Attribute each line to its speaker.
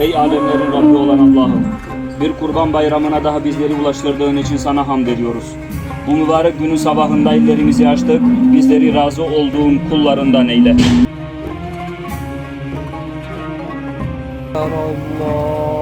Speaker 1: Ey alemlerin Rabbi olan Allah'ım, bir kurban bayramına daha bizleri ulaştırdığın için sana hamd ediyoruz. Bu mübarek günün sabahında ellerimizi açtık, bizleri razı olduğun kullarından eyle.
Speaker 2: Allah